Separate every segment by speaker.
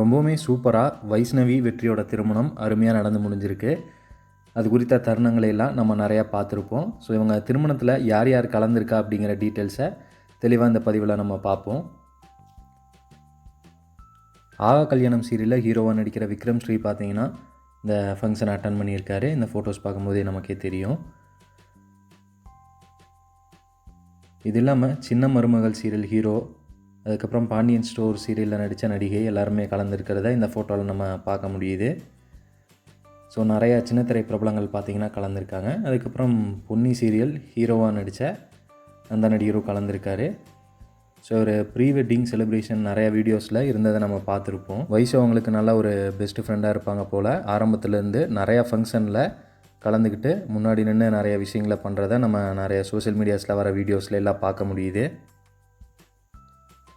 Speaker 1: ரொம்பவுமே சூப்பராக வைஷ்ணவி வெற்றியோட திருமணம் அருமையாக நடந்து முடிஞ்சிருக்கு. அது குறித்த தருணங்களை எல்லாம் நம்ம நிறையா பார்த்துருப்போம். ஸோ இவங்க திருமணத்தில் யார் யார் கலந்துருக்கா அப்படிங்கிற டீட்டெயில்ஸை தெளிவாக இந்த பதிவில் நம்ம பார்ப்போம். ஆகா கல்யாணம் சீரியலில் ஹீரோவாக நடிக்கிற விக்ரம் ஸ்ரீ பார்த்தீங்கன்னா இந்த ஃபங்க்ஷனை அட்டன் பண்ணியிருக்காரு. இந்த ஃபோட்டோஸ் பார்க்கும்போதே நமக்கே தெரியும். இது இல்லாமல் சின்ன மருமகள் சீரியல் ஹீரோ அதுக்கப்புறம் பாண்டியன் ஸ்டோர் சீரியலில் நடித்த நடிகை எல்லாருமே கலந்துருக்கிறத இந்த ஃபோட்டோவில் நம்ம பார்க்க முடியுது. ஸோ நிறையா சின்னத்திரை பிரபலங்கள் பார்த்திங்கன்னா கலந்துருக்காங்க. அதுக்கப்புறம் பொன்னி சீரியல் ஹீரோவாக நடித்த அந்த நடிகரும் கலந்துருக்காரு. ஸோ ஒரு ப்ரீ வெட்டிங் செலிப்ரேஷன் நிறையா வீடியோஸில் இருந்ததை நம்ம பார்த்துருப்போம். வயசு அவங்களுக்கு நல்ல ஒரு பெஸ்ட் ஃப்ரெண்டாக இருப்பாங்க போல். ஆரம்பத்துலேருந்து நிறையா ஃபங்க்ஷனில் கலந்துக்கிட்டு முன்னாடி நின்று நிறைய விஷயங்களை பண்ணுறத நம்ம நிறைய சோஷியல் மீடியாஸில் வர வீடியோஸில் எல்லாம் பார்க்க முடியுது.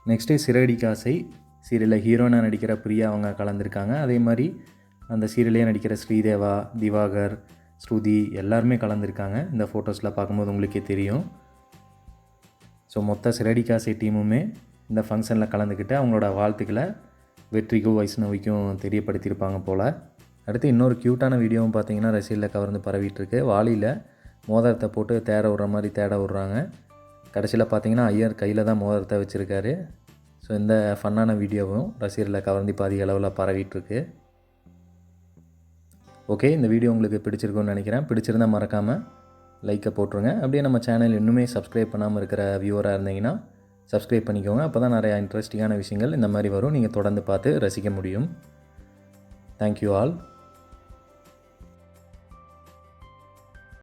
Speaker 1: நெக்ஸ்ட்டு சிறகடி காசை சீரியலில் ஹீரோனாக நடிக்கிற பிரியா அவங்க கலந்துருக்காங்க. அதே மாதிரி அந்த சீரியலே நடிக்கிற ஸ்ரீதேவா திவாகர் ஸ்ருதி எல்லாருமே கலந்துருக்காங்க. இந்த ஃபோட்டோஸில் பார்க்கும்போது உங்களுக்கே தெரியும். ஸோ மொத்த சிறடி காசை டீமுமே இந்த ஃபங்க்ஷனில் கலந்துக்கிட்டு அவங்களோட வாழ்த்துக்களை வெற்றிக்கும் வைஷ்ணவிக்கும் தெரியப்படுத்தியிருப்பாங்க போல். அடுத்து இன்னொரு க்யூட்டான வீடியோவும் பார்த்தீங்கன்னா ரசிகலில் கவர்ந்து பரவிட்டுருக்கு வாளியில் மோதிரத்தை போட்டு தேட விடுற மாதிரி தேட விட்றாங்க. கடைசியில் பார்த்தீங்கன்னா ஐயர் கையில் தான் மோதிரத்தை வச்சுருக்காரு. ஸோ இந்த ஃபன்னான வீடியோவும் ரசிகரில் கவர்ந்து பாதி அளவில் பரவிட்டுருக்கு. ஓகே இந்த வீடியோ உங்களுக்கு பிடிச்சிருக்குன்னு நினைக்கிறேன். பிடிச்சிருந்தால் மறக்காமல் லைக்கை போட்டுருங்க. அப்படியே நம்ம சேனல் இன்னுமே சப்ஸ்கிரைப் பண்ணாமல் இருக்கிற வியூவராக இருந்தீங்கன்னா சப்ஸ்கிரைப் பண்ணிக்கோங்க. அப்போ தான் நிறையா இன்ட்ரெஸ்டிங்கான விஷயங்கள் இந்த மாதிரி வரும். நீங்கள் தொடர்ந்து பார்த்து ரசிக்க முடியும். Thank you all